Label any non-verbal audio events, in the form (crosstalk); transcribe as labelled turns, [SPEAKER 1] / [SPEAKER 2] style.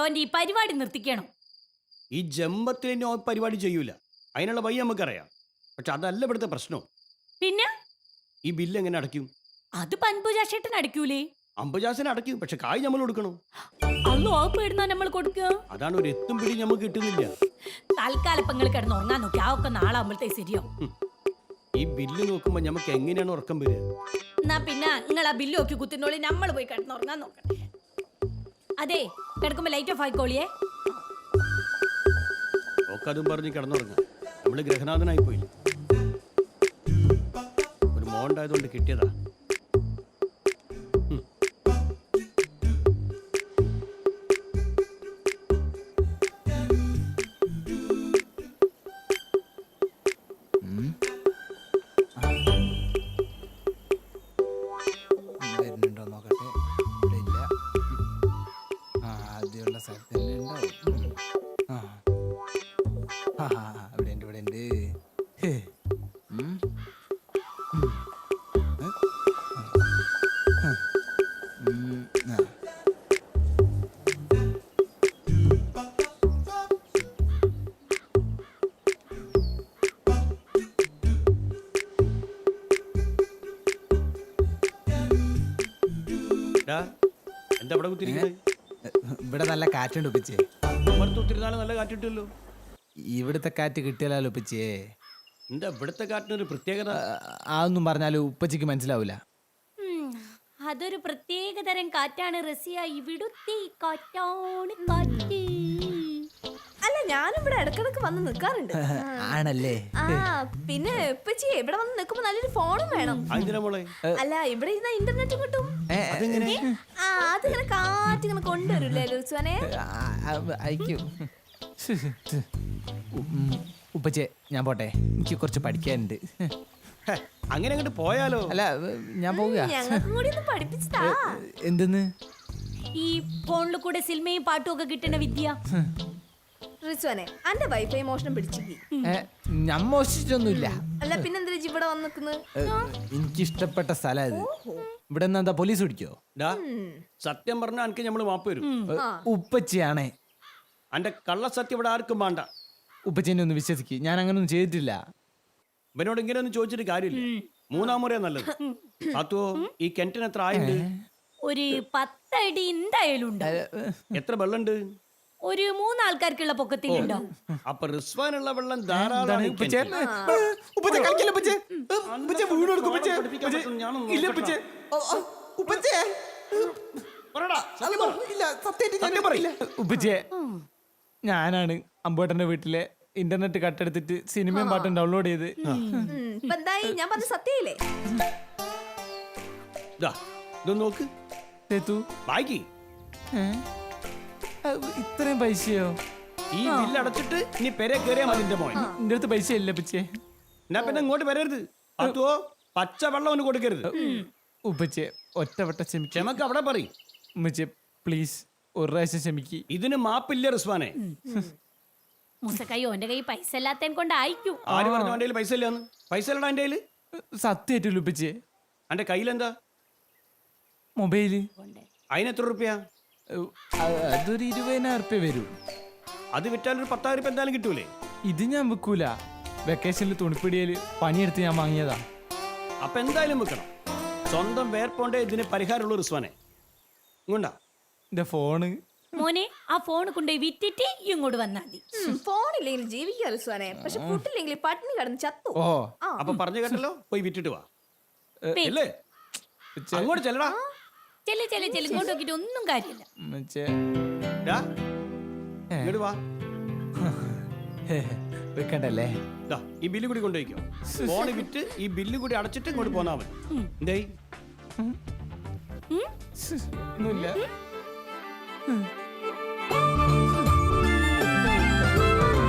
[SPEAKER 1] ഓന്റെ ഈ പരിപാടി നിർത്തിക്കണം?
[SPEAKER 2] ഈ ജമ്പത്തിൽ ഓൻ പരിപാടി ചെയ്യൂല. അതിനുള്ള വഴി നമുക്കറിയാം. പക്ഷെ അതല്ല ഇവിടുത്തെ പ്രശ്നം.
[SPEAKER 1] പിന്നെ?
[SPEAKER 2] ഈ ബില്ല് എങ്ങനെ അടയ്ക്കും?
[SPEAKER 1] അത് പൻപുജാഷേട്ടൻ അടയ്ക്കൂലേ?
[SPEAKER 2] അമ്പജാസിനെ അടയ്ക്കും. പക്ഷെ കായ് നമ്മൾ കൊടുക്കണോ.
[SPEAKER 1] അന്ന് ഓപ്പ് ഇടുന്ന നമ്മൾ കൊടുക്കുക
[SPEAKER 2] അതാണ് ഒരു എത്തും പിടി നമുക്ക് കിട്ടുന്നില്ല.
[SPEAKER 1] തൽക്കാലപ്പങ്ങൾ കിടന്ന് ഉറങ്ങാൻ നോക്കി. ആ ഒക്കെ നാളാകുമ്പോഴത്തേ ശരിയാവും.
[SPEAKER 2] ഈ ബില്ല് നോക്കുമ്പോ നമുക്ക് എങ്ങനെയാണ് ഉറക്കം വരിക?
[SPEAKER 1] എന്നാ പിന്നെ നിങ്ങൾ ആ ബില്ല് നോക്കി കുത്തിനോളി. നമ്മൾ പോയി കിടന്ന് ഉറങ്ങാൻ നോക്കട്ടെ. അതെ കിടക്കുമ്പോ ലൈറ്റ് ഓഫ് ആയിക്കോളിയേ.
[SPEAKER 2] ഒക്കെ പറഞ്ഞ് കിടന്നുറങ്ങാം. നമ്മൾ ഗ്രഹനാഥനായി പോയില്ലേ ഒരു മോണ്ടായതുകൊണ്ട് കിട്ടിയതാ.
[SPEAKER 3] ആദ്യമുള്ള സ്ഥലത്ത് തന്നെ ഉണ്ടാവും ആ ആ ഇവിടെ ഉണ്ട് ഇവിടെ ഉണ്ട്.
[SPEAKER 2] എന്താ ഇവിടെ കുത്തിരിക്കുന്നത്?
[SPEAKER 3] ഇവിടെ നല്ല കാറ്റുണ്ട് ഉപ്പിച്ചേ.
[SPEAKER 2] ഒത്തിരി കുത്തിരുന്നാലും നല്ല കാറ്റ് കിട്ടുമല്ലോ
[SPEAKER 3] ഇവിടുത്തെ കാറ്റ് കിട്ടിയാലോ ഉപ്പിച്ചേ.
[SPEAKER 2] എന്താ ഇവിടുത്തെ കാറ്റിനൊരു പ്രത്യേകത?
[SPEAKER 3] അതൊന്നും പറഞ്ഞാലും ഉപ്പച്ചിക്ക് മനസ്സിലാവൂല.
[SPEAKER 1] ഉം, അതൊരു പ്രത്യേക തരം കാറ്റാണ് റസിയ. ഇവിടുത്തെ കാറ്റാണ് കാറ്റ്.
[SPEAKER 4] അല്ല ഞാനും ഇവിടെ ഇടക്കിടക്ക് വന്ന് നിൽക്കാറുണ്ട് (laughs)
[SPEAKER 3] ആണല്ലേ?
[SPEAKER 4] ആ പിന്നെ ഇപ്പച്ചി ഇവിടെ വന്ന് നിൽക്കുമ്പോ നല്ലൊരു ഫോണും വേണം.
[SPEAKER 2] അതിനാ മോളെ?
[SPEAKER 4] അല്ല ഇവിടെ ഇരുന്ന ഇന്റർനെറ്റ് കിട്ടും.
[SPEAKER 3] ഏ,
[SPEAKER 4] ആ അതിങ്ങനെ കാറ്റിങ്ങനെ കൊണ്ടുവരില്ലേ ലൂസുവനെ?
[SPEAKER 3] ആ, ആ, അയക്കൂ. ഉം, ഉപ്പച്ചേ ഞാൻ പോട്ടെ. എനിക്ക് കുറച്ച് പഠിക്കാനുണ്ട്.
[SPEAKER 2] ഹെ, അങ്ങനെ അങ്ങോട്ട് പോയാലോ?
[SPEAKER 3] അല്ല ഞാൻ പോവുക.
[SPEAKER 4] ഞങ്ങൾക്കും കൂടി ഒന്ന് പഠിപ്പിച്ചതാ
[SPEAKER 3] എന്തെന്ന്?
[SPEAKER 1] ഈ ഫോണിൽ കൂടെ സിനിമയും പാട്ടും ഒക്കെ കിട്ടുന്ന വിദ്യ.
[SPEAKER 4] റിസുവനെ അന്റെ വൈഫൈ മോഷണം പിടിച്ചിക്കി
[SPEAKER 3] ഏ, ഞാൻ മോഷിച്ചൊന്നുമില്ല
[SPEAKER 4] അല്ല പിന്നെന്താ ഇജ്ജ് ഇവിടെ വന്ന് എനിക്ക്
[SPEAKER 3] ഇഷ്ടപ്പെട്ട എനിക്കിഷ്ടപ്പെട്ട സ്ഥലം ഇത് ഇവിടെ നിന്ന് എന്താ പോലീസ് പിടിക്കോ?
[SPEAKER 2] ഡാ സത്യം പറഞ്ഞാൽ എനിക്ക് നമ്മൾ മാപ്പ് വരും
[SPEAKER 3] ഉപ്പച്ചിയാണേ.
[SPEAKER 2] അന്റെ കള്ള സത്യം ഇവിടെ ആർക്കും വേണ്ട.
[SPEAKER 3] ഉപ്പച്ചേനെ ഒന്ന് വിശ്വസിക്ക്. ഞാൻ അങ്ങനെ ഒന്നും ചെയ്തിട്ടില്ല.
[SPEAKER 2] ഇവനോട് ഇങ്ങനെ ഒന്നും ചോദിച്ചിട്ട് കാര്യമില്ല. മൂന്നാം മുറയാ നല്ലത്. അതോ ഈ കിണറ്റിന് എത്ര ആയുണ്ട്?
[SPEAKER 1] ഒരു പത്തടി എന്തായാലും ഉണ്ടാവും
[SPEAKER 2] എത്ര വെള്ളമുണ്ട്?
[SPEAKER 1] ഒരു മൂന്നാൾക്കാർക്കുള്ള പൊക്കത്തിലുണ്ടാവും
[SPEAKER 2] അപ്പൊ റിസ്വാനുള്ള വെള്ളം ധാരാളം
[SPEAKER 3] ഉപ്പച്ചേ? ഞാനാണ് അമ്പേട്ടന്റെ വീട്ടിലെ ഇന്റർനെറ്റ് കട്ടെടുത്തിട്ട് സിനിമയും പാട്ടും ഡൗൺലോഡ് ചെയ്ത്.
[SPEAKER 4] ഞാൻ പറഞ്ഞ സത്യയില്ലേ?
[SPEAKER 2] ഇതൊന്ന് നോക്ക്. ബാക്കി.
[SPEAKER 3] ഇത്രയും പൈസയോ?
[SPEAKER 2] ഈ ബില്ല് അടച്ചിട്ട് ഇനി പെരെ കയറിയാ മതി എന്റെ മോൻ.
[SPEAKER 3] എന്റെ അടുത്ത് പൈസ ഇല്ല പിച്ചേ
[SPEAKER 2] എന്നാ പിന്നെ ഇങ്ങോട്ട് വരരുത്. അതോ പച്ച വെള്ളം ഒന്ന് കൊടുക്കരുത്.
[SPEAKER 3] ഉപ്പച്ചേ ഒറ്റവട്ട ക്ഷമിക്ക.
[SPEAKER 2] ക്ഷമക്ക് അവിടെ പറയും.
[SPEAKER 3] ഉമ്മച്ചേ പ്ലീസ് ഒരു പ്രാവശ്യം ക്ഷമിക്ക്.
[SPEAKER 2] ഇതിന് മാപ്പില്ല റിസ്വാനെ.
[SPEAKER 1] മുസക്കൈ ഓന്റെ കൈ പൈസ ഇല്ലാത്തതിനെ കൊണ്ട് അയക്കും
[SPEAKER 2] ആര് പറഞ്ഞു എന്റെ കയ്യിൽ പൈസ ഇല്ലാന്ന്? പൈസ ഇല്ലടാ എന്റെ കയ്യിൽ?
[SPEAKER 3] സത്യമായിട്ടില്ല ഉപ്പച്ചേ.
[SPEAKER 2] എന്റെ കയ്യിലെന്താ?
[SPEAKER 3] മൊബൈൽ.
[SPEAKER 2] അതിന് എത്ര റുപ്യ?
[SPEAKER 3] ഏഹ്, അ- അതൊരു ഇരുപതിനായിരം ഉറുപ്പ്യ വരും.
[SPEAKER 2] അത് വിറ്റാൽ ഒരു പത്തായിരം രൂപ എന്തായാലും കിട്ടൂലേ?
[SPEAKER 3] ഇത് ഞാൻ വെക്കൂല. വെക്കേഷനിൽ തുണിപ്പിടിയിൽ പണിയെടുത്ത് ഞാൻ വാങ്ങിയതാ.
[SPEAKER 2] അപ്പൊ എന്തായാലും വെക്കണം സ്വന്തം വേർപ്പോണ്ടേ ഇതിന് പരിഹാരമുള്ള റിസ്വാനെ. ഇങ്ങോട്ടാ.
[SPEAKER 3] എന്റെ ഫോണ്.
[SPEAKER 1] മോനെ ആ ഫോൺ കൊണ്ടുപോയി വിറ്റിട്ട് ഇങ്ങോട്ട് വന്നാൽ മതി.
[SPEAKER 4] ഫോണില്ലെങ്കിൽ ജീവിക്കാ റിസ്വാനെ. പക്ഷെ ഫുഡില്ലെങ്കിൽ പട്ടിണി കിടന്ന് ചത്തു.
[SPEAKER 3] ഓ
[SPEAKER 2] അപ്പൊ പറഞ്ഞു കേട്ടല്ലോ പോയി വിറ്റിട്ട് വാ.
[SPEAKER 3] ഉച്ച-
[SPEAKER 2] അങ്ങോട്ട് ചെല്ലടാ.
[SPEAKER 1] ചെല്ല് ചെല്ലു ചെല്ലു. ഇങ്ങോട്ട് നോക്കിയിട്ട് ഒന്നും കാര്യമില്ല.
[SPEAKER 3] ഉമ്മച്ചേ,
[SPEAKER 2] ഡാ, ഇങ്ങോട്ട് വാ.
[SPEAKER 3] വെക്കണ്ടല്ലേ?
[SPEAKER 2] ദാ, ഈ ബില്ല് കൂടി കൊണ്ടുപോയിക്കോ. ഫോൺ വിറ്റ് ഈ ബില്ല് കൂടി അടച്ചിട്ട് ഇങ്ങോട്ട് പോന്നാ മതി. എന്തേ
[SPEAKER 3] ഒന്നുമില്ല.